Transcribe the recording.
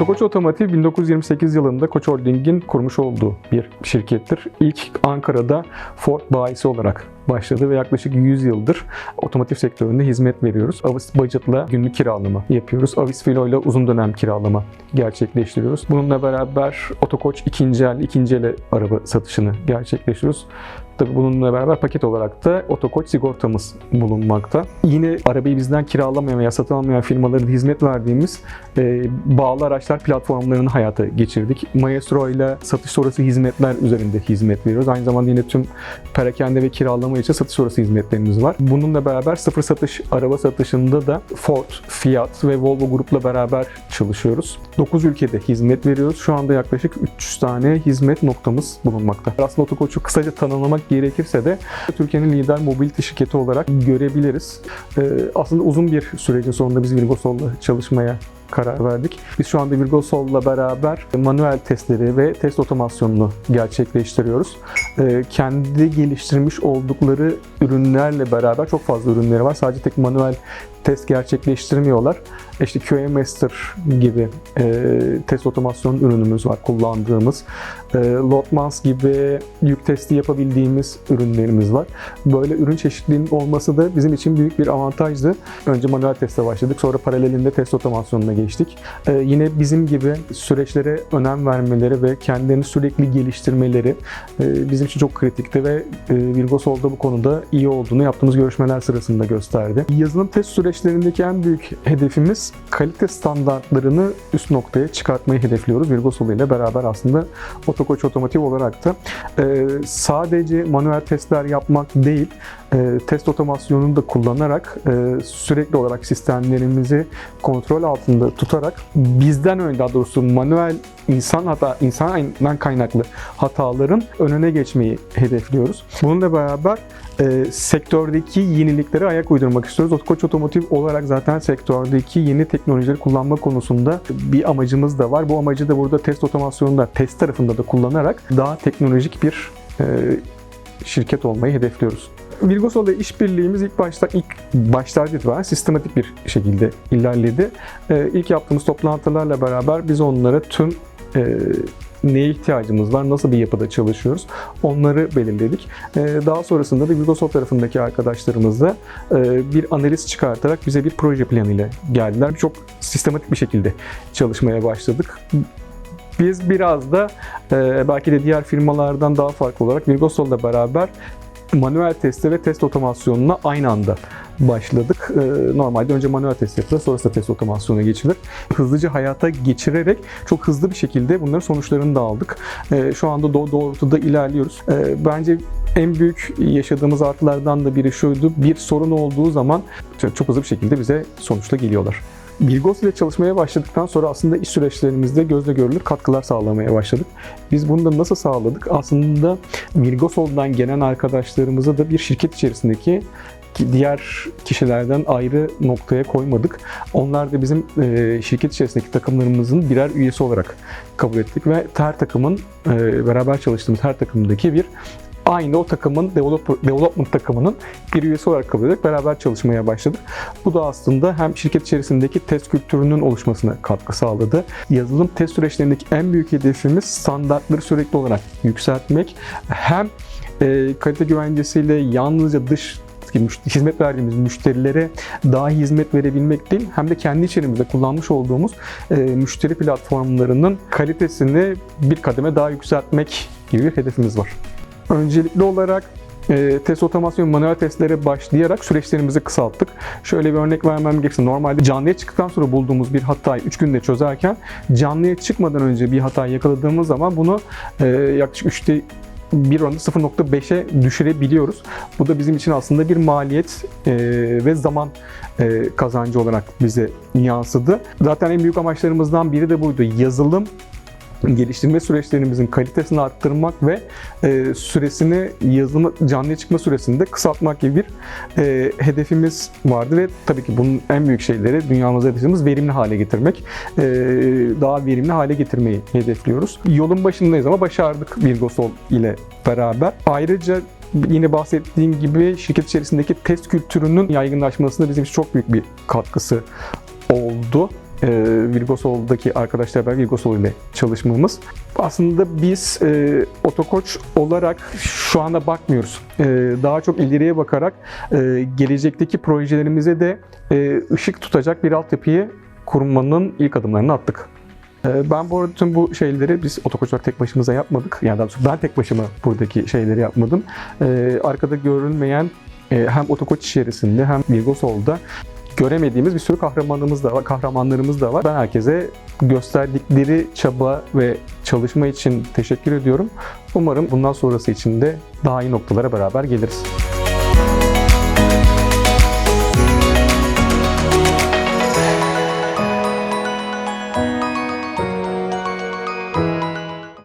Otokoç Otomotiv 1928 yılında Koç Holding'in kurmuş olduğu bir şirkettir. İlk Ankara'da Ford bayisi olarak başladı ve yaklaşık 100 yıldır otomotiv sektöründe hizmet veriyoruz. Avis Budget'la günlük kiralama yapıyoruz. Avis Filo ile uzun dönem kiralama gerçekleştiriyoruz. Bununla beraber Otokoç ikinci el, ikinci el araba satışını gerçekleştiriyoruz. Tabii bununla beraber paket olarak da Otokoç sigortamız bulunmakta. Yine arabayı bizden kiralamayan veya satın almayan firmalara da hizmet verdiğimiz e, bağlı araçlar platformlarını hayata geçirdik. Maestro ile satış sonrası hizmetler üzerinde hizmet veriyoruz. Aynı zamanda yine tüm perakende ve kiralama için satış sonrası hizmetlerimiz var. Bununla beraber sıfır satış araba satışında da Ford, Fiat ve Volvo grupla beraber çalışıyoruz. 9 ülkede hizmet veriyoruz. Şu anda yaklaşık 300 tane hizmet noktamız bulunmakta. Aslında Otokoç'u kısaca tanımlamak gerekirse de Türkiye'nin lider mobility şirketi olarak görebiliriz. Ee, aslında uzun bir sürecin sonunda biz Virgosol'la çalışmaya karar verdik. Biz şu anda Virgosol'la beraber manuel testleri ve test otomasyonunu gerçekleştiriyoruz. Ee, kendi geliştirmiş oldukları ürünlerle beraber çok fazla ürünleri var. Sadece tek manuel test gerçekleştirmiyorlar. İşte QA Master gibi e, test otomasyon ürünümüz var kullandığımız. E, Loadmans gibi yük testi yapabildiğimiz ürünlerimiz var. Böyle ürün çeşitliliğinin olması da bizim için büyük bir avantajdı. Önce manuel teste başladık. Sonra paralelinde test otomasyonuna geçtik. E, yine bizim gibi süreçlere önem vermeleri ve kendilerini sürekli geliştirmeleri e, bizim için çok kritikti ve e, Virgosol'da bu konuda iyi olduğunu yaptığımız görüşmeler sırasında gösterdi. Yazılım test süreçlerindeki en büyük hedefimiz kalite standartlarını üst noktaya çıkartmayı hedefliyoruz. Virgosol ile beraber aslında Otokoç Otomotiv olarak da e, sadece manuel testler yapmak değil, e, test otomasyonunu da kullanarak e, sürekli olarak sistemlerimizi kontrol altında tutarak bizden önce daha doğrusu manuel insan hata insandan kaynaklı hataların önüne geçmeyi hedefliyoruz. Bununla beraber e, sektördeki yeniliklere ayak uydurmak istiyoruz. Otokoç Otomotiv olarak zaten sektördeki yeni teknolojileri kullanma konusunda bir amacımız da var. Bu amacı da burada test otomasyonunda, test tarafında da kullanarak daha teknolojik bir e, şirket olmayı hedefliyoruz. Virgosol'la işbirliğimiz ilk başta ilk başlarda itibaren sistematik bir şekilde ilerledi. Ee, ilk yaptığımız toplantılarla beraber biz onlara tüm e, neye ihtiyacımız var, nasıl bir yapıda çalışıyoruz onları belirledik. Ee, daha sonrasında da Virgosol tarafındaki arkadaşlarımız da e, bir analiz çıkartarak bize bir proje planıyla geldiler. Çok sistematik bir şekilde çalışmaya başladık. Biz biraz da e, belki de diğer firmalardan daha farklı olarak Virgosol'la beraber manuel testi ve test otomasyonuna aynı anda başladık. Ee, Normalde önce manuel test yapılır, sonrasında test otomasyona geçilir. Hızlıca hayata geçirerek çok hızlı bir şekilde bunların sonuçlarını da aldık. Ee, Şu anda do- doğrultuda ilerliyoruz. Ee, Bence en büyük yaşadığımız artılardan da biri şuydu. Bir sorun olduğu zaman çok hızlı bir şekilde bize sonuçla geliyorlar. Bilgos ile çalışmaya başladıktan sonra aslında iş süreçlerimizde gözle görülür katkılar sağlamaya başladık. Biz bunu da nasıl sağladık? Aslında Mirgosol'dan gelen arkadaşlarımızı da bir şirket içerisindeki ki diğer kişilerden ayrı noktaya koymadık. Onlar da bizim e, şirket içerisindeki takımlarımızın birer üyesi olarak kabul ettik ve her takımın e, beraber çalıştığımız her takımdaki bir aynı o takımın develop, development takımının bir üyesi olarak kabul ederek beraber çalışmaya başladık. Bu da aslında hem şirket içerisindeki test kültürünün oluşmasına katkı sağladı. Yazılım test süreçlerindeki en büyük hedefimiz standartları sürekli olarak yükseltmek. Hem e, kalite güvencesiyle yalnızca dış hizmet verdiğimiz müşterilere daha iyi hizmet verebilmek değil, hem de kendi içerimizde kullanmış olduğumuz e, müşteri platformlarının kalitesini bir kademe daha yükseltmek gibi bir hedefimiz var. Öncelikli olarak e, test otomasyon manuel testlere başlayarak süreçlerimizi kısalttık. Şöyle bir örnek vermem gerekirse normalde canlıya çıktıktan sonra bulduğumuz bir hatayı 3 günde çözerken canlıya çıkmadan önce bir hatayı yakaladığımız zaman bunu e, yaklaşık 3'te bir oranda 0.5'e düşürebiliyoruz. Bu da bizim için aslında bir maliyet e, ve zaman e, kazancı olarak bize yansıdı. Zaten en büyük amaçlarımızdan biri de buydu. Yazılım geliştirme süreçlerimizin kalitesini arttırmak ve e, süresini yazılma canlıya çıkma süresini de kısaltmak gibi bir e, hedefimiz vardı ve tabii ki bunun en büyük şeyleri dünyamızda hedefimiz verimli hale getirmek. E, daha verimli hale getirmeyi hedefliyoruz. Yolun başındayız ama başardık Virgosol ile beraber. Ayrıca yine bahsettiğim gibi şirket içerisindeki test kültürünün yaygınlaşmasında bizim için çok büyük bir katkısı oldu. E, Virgosol'daki arkadaşlar beraber Virgosol ile çalışmamız. Aslında biz e, otokoç olarak şu anda bakmıyoruz. E, daha çok ileriye bakarak e, gelecekteki projelerimize de e, ışık tutacak bir altyapıyı kurmanın ilk adımlarını attık. E, Ben bu arada tüm bu şeyleri biz otokoçlar tek başımıza yapmadık. Yani daha doğrusu ben tek başıma buradaki şeyleri yapmadım. E, Arkada görülmeyen e, hem otokoç içerisinde hem Virgosol'da göremediğimiz bir sürü kahramanımız da var, kahramanlarımız da var. Ben herkese gösterdikleri çaba ve çalışma için teşekkür ediyorum. Umarım bundan sonrası için de daha iyi noktalara beraber geliriz.